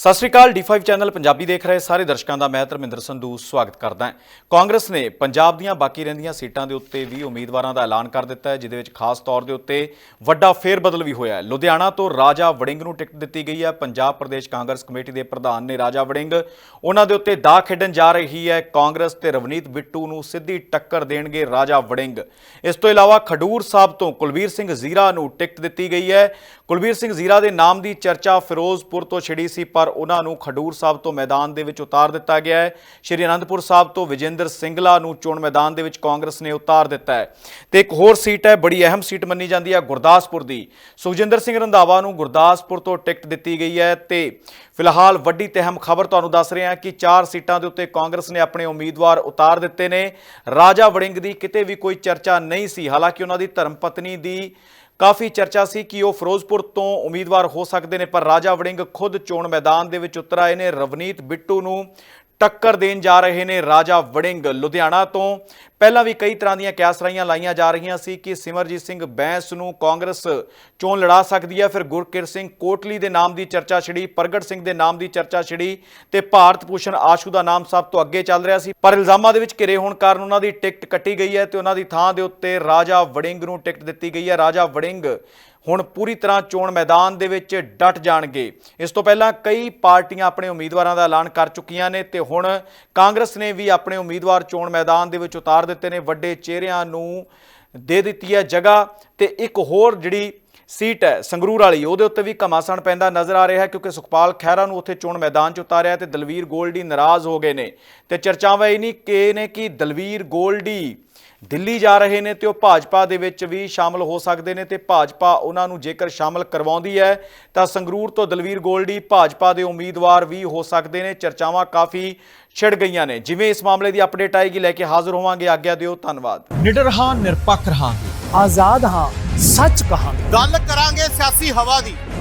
ਸਤਿ ਸ਼੍ਰੀ ਅਕਾਲ D5 channel Punjabi ਦੇਖ ਰਹੇ ਸਾਰੇ ਦਰਸ਼ਕਾਂ ਦਾ ਮੈਂ ਧਰਮਿੰਦਰ ਸੰਧੂ ਸਵਾਗਤ ਕਰਦਾ ਹਾਂ। ਕਾਂਗਰਸ ਨੇ ਪੰਜਾਬ ਦੀਆਂ ਬਾਕੀ ਰਹਿੰਦੀਆਂ ਸੀਟਾਂ ਦੇ ਉੱਤੇ ਵੀ ਉਮੀਦਵਾਰਾਂ ਦਾ ਐਲਾਨ ਕਰ ਦਿੱਤਾ ਹੈ, ਜਿਹਦੇ ਵਿੱਚ ਖਾਸ ਤੌਰ ਦੇ ਉੱਤੇ ਵੱਡਾ ਫੇਰਬਦਲ ਵੀ ਹੋਇਆ ਹੈ। ਲੁਧਿਆਣਾ ਤੋਂ ਰਾਜਾ ਵੜਿੰਗ ਨੂੰ ਟਿਕਟ ਦਿੱਤੀ ਗਈ ਹੈ। ਪੰਜਾਬ ਪ੍ਰਦੇਸ਼ ਕਾਂਗਰਸ ਕਮੇਟੀ ਦੇ ਪ੍ਰਧਾਨ ਨੇ ਰਾਜਾ ਵੜਿੰਗ ਉਹਨਾਂ ਦੇ ਉੱਤੇ ਦਾ ਖੇਡਣ ਜਾ ਰਹੀ ਹੈ। ਕਾਂਗਰਸ ਤੇ ਰਵਨੀਤ ਬਿੱਟੂ ਨੂੰ ਸਿੱਧੀ ਟੱਕਰ ਦੇਣਗੇ ਰਾਜਾ ਵੜਿੰਗ। ਇਸ ਤੋਂ ਇਲਾਵਾ ਖਡੂਰ ਸਾਹਿਬ ਤੋਂ ਕੁਲਵੀਰ ਸਿੰਘ ਜ਼ੀਰਾ ਨੂੰ ਟਿਕਟ ਦਿੱਤੀ ਗਈ ਹੈ। ਕੁਲਵੀਰ ਸਿੰਘ ਜ਼ੀਰਾ ਦੇ ਨਾਮ ਦੀ ਚਰਚਾ ਫਿਰੋਜ਼ਪੁਰ ਤੋਂ ਛਿੜੀ ਸੀ, ਪਰ ਉਹਨਾਂ ਨੂੰ ਖਡੂਰ ਸਾਹਿਬ ਤੋਂ ਮੈਦਾਨ ਦੇ ਵਿੱਚ ਉਤਾਰ ਦਿੱਤਾ ਗਿਆ ਹੈ। ਸ਼੍ਰੀ ਅਨੰਦਪੁਰ ਸਾਹਿਬ ਤੋਂ ਵਿਜੇਂਦਰ ਸਿੰਗਲਾ ਨੂੰ ਚੋਣ ਮੈਦਾਨ ਦੇ ਵਿੱਚ ਕਾਂਗਰਸ ਨੇ ਉਤਾਰ ਦਿੱਤਾ ਹੈ। ਤੇ ਇੱਕ ਹੋਰ ਸੀਟ ਹੈ, ਬੜੀ ਅਹਿਮ ਸੀਟ ਮੰਨੀ ਜਾਂਦੀ ਹੈ, ਗੁਰਦਾਸਪੁਰ ਦੀ। ਸੁਖਜਿੰਦਰ ਸਿੰਘ ਰੰਧਾਵਾ ਨੂੰ ਗੁਰਦਾਸਪੁਰ ਤੋਂ ਟਿਕਟ ਦਿੱਤੀ ਗਈ ਹੈ ਤੇ ਫਿਲਹਾਲ ਵੱਡੀ ਤੇ ਅਹਿਮ ਖਬਰ ਤੁਹਾਨੂੰ ਦੱਸ ਰਹੇ ਹਾਂ ਕਿ ਚਾਰ ਸੀਟਾਂ ਦੇ ਉੱਤੇ ਕਾਂਗਰਸ ਨੇ ਆਪਣੇ ਉਮੀਦਵਾਰ ਉਤਾਰ ਦਿੱਤੇ ਨੇ। ਰਾਜਾ ਵੜਿੰਗ ਦੀ ਕਿਤੇ ਵੀ ਕੋਈ ਚਰਚਾ ਨਹੀਂ ਸੀ। ਹਾਲਾਂਕਿ ਉਹਨਾਂ ਦੀ ਧਰਮ ਪਤਨੀ ਦੀ ਕਾਫੀ ਚਰਚਾ ਸੀ ਕਿ ਉਹ ਫਿਰੋਜ਼ਪੁਰ ਤੋਂ ਉਮੀਦਵਾਰ ਹੋ ਸਕਦੇ ਨੇ, ਪਰ ਰਾਜਾ ਵੜਿੰਗ ਖੁਦ ਚੋਣ ਮੈਦਾਨ ਦੇ ਵਿੱਚ ਉਤਰ ਆਏ ਨੇ। ਰਵਨੀਤ ਬਿੱਟੂ ਨੂੰ ਟੱਕਰ ਦੇਣ ਜਾ ਰਹੇ ਨੇ ਰਾਜਾ ਵੜਿੰਗ, ਲੁਧਿਆਣਾ ਤੋਂ। ਪਹਿਲਾਂ ਵੀ ਕਈ ਤਰ੍ਹਾਂ ਦੀਆਂ ਕਿਆਸਰਾਈਆਂ ਲਾਈਆਂ ਜਾ ਰਹੀਆਂ ਸੀ ਕਿ ਸਿਮਰਜੀਤ ਸਿੰਘ ਬੈਂਸ ਨੂੰ ਕਾਂਗਰਸ ਚੋਣ ਲੜਾ ਸਕਦੀ ਹੈ। ਫਿਰ ਗੁਰਕਿਰ ਸਿੰਘ ਕੋਟਲੀ ਦੇ ਨਾਮ ਦੀ ਚਰਚਾ ਛਿੜੀ, ਪ੍ਰਗਟ ਸਿੰਘ ਦੇ ਨਾਮ ਦੀ ਚਰਚਾ ਛਿੜੀ ਤੇ ਭਾਰਤ ਭੂਸ਼ਣ ਆਸ਼ੂ ਦਾ ਨਾਮ ਸਭ ਤੋਂ ਅੱਗੇ ਚੱਲ ਰਿਹਾ ਸੀ। ਪਰ ਇਲਜ਼ਾਮਾਂ ਦੇ ਵਿੱਚ ਘਿਰੇ ਹੋਣ ਕਾਰਨ ਉਹਨਾਂ ਦੀ ਟਿਕਟ ਕੱਟੀ ਗਈ ਹੈ ਤੇ ਉਹਨਾਂ ਦੀ ਥਾਂ ਦੇ ਉੱਤੇ ਰਾਜਾ ਵੜਿੰਗ ਨੂੰ ਟਿਕਟ ਦਿੱਤੀ ਗਈ ਹੈ। ਰਾਜਾ ਵੜਿੰਗ ਹੁਣ ਪੂਰੀ ਤਰ੍ਹਾਂ ਚੋਣ ਮੈਦਾਨ ਦੇ ਵਿੱਚ ਡਟ ਜਾਣਗੇ। ਇਸ ਤੋਂ ਪਹਿਲਾਂ ਕਈ ਪਾਰਟੀਆਂ ਆਪਣੇ ਉਮੀਦਵਾਰਾਂ ਦਾ ਐਲਾਨ ਕਰ ਚੁੱਕੀਆਂ ਨੇ ਤੇ ਹੁਣ ਕਾਂਗਰਸ ਨੇ ਵੀ ਆਪਣੇ ਉਮੀਦਵਾਰ ਚੋਣ ਮੈਦਾਨ ਦੇ ਵਿੱਚ ਉਤਾਰ ਦਿੱਤੇ ਨੇ। ਵੱਡੇ ਚਿਹਰਿਆਂ ਨੂੰ ਦੇ ਦਿੱਤੀ ਹੈ ਜਗ੍ਹਾ ਤੇ ਇੱਕ ਹੋਰ ਜਿਹੜੀ ਸੀਟ ਹੈ ਸੰਗਰੂਰ ਵਾਲੀ, ਉਹਦੇ ਉੱਤੇ ਵੀ ਘਮਾਸਣ ਪੈਂਦਾ ਨਜ਼ਰ ਆ ਰਿਹਾ ਹੈ ਕਿਉਂਕਿ ਸੁਖਪਾਲ ਖਹਿਰਾ ਨੂੰ ਉੱਥੇ ਚੋਣ ਮੈਦਾਨ 'ਚ ਉਤਾਰਿਆ ਤੇ ਦਲਵੀਰ ਗੋਲਡੀ ਨਾਰਾਜ਼ ਹੋ ਗਏ ਨੇ। ਤੇ ਚਰਚਾਵਾਂ ਇਹ ਨਹੀਂ ਕਿ ਨੇ ਕਿ ਦਲਵੀਰ ਗੋਲਡੀ ਦਿੱਲੀ ਜਾ ਰਹੇ ਨੇ ਤੇ ਉਹ ਭਾਜਪਾ ਦੇ ਵਿੱਚ ਵੀ ਸ਼ਾਮਲ ਹੋ ਸਕਦੇ ਨੇ ਤੇ ਭਾਜਪਾ ਉਹਨਾਂ ਨੂੰ ਜੇਕਰ ਸ਼ਾਮਲ ਕਰਵਾਉਂਦੀ ਹੈ ਤਾਂ ਸੰਗਰੂਰ ਤੋਂ ਦਲਵੀਰ ਗੋਲਡੀ ਭਾਜਪਾ ਦੇ ਉਮੀਦਵਾਰ ਵੀ ਹੋ ਸਕਦੇ ਨੇ। ਚਰਚਾਵਾਂ ਕਾਫੀ ਛਿੜ ਗਈਆਂ ਨੇ। ਜਿਵੇਂ ਇਸ ਮਾਮਲੇ ਦੀ ਅਪਡੇਟ ਆਏਗੀ ਲੈ ਕੇ ਹਾਜ਼ਰ ਹੋਵਾਂਗੇ। ਆਗਿਆ ਦਿਓ ਧੰਨਵਾਦ। ਨਿਡਰ ਹਾਂ ਨਿਰਪੱਖ ਰਹਾਂਗੇ। ਆਜ਼ਾਦ ਹਾਂ ਸੱਚ ਕਹਾਂਗੇ। ਗੱਲ ਕਰਾਂਗੇ ਸਿਆਸੀ ਹਵਾ ਦੀ।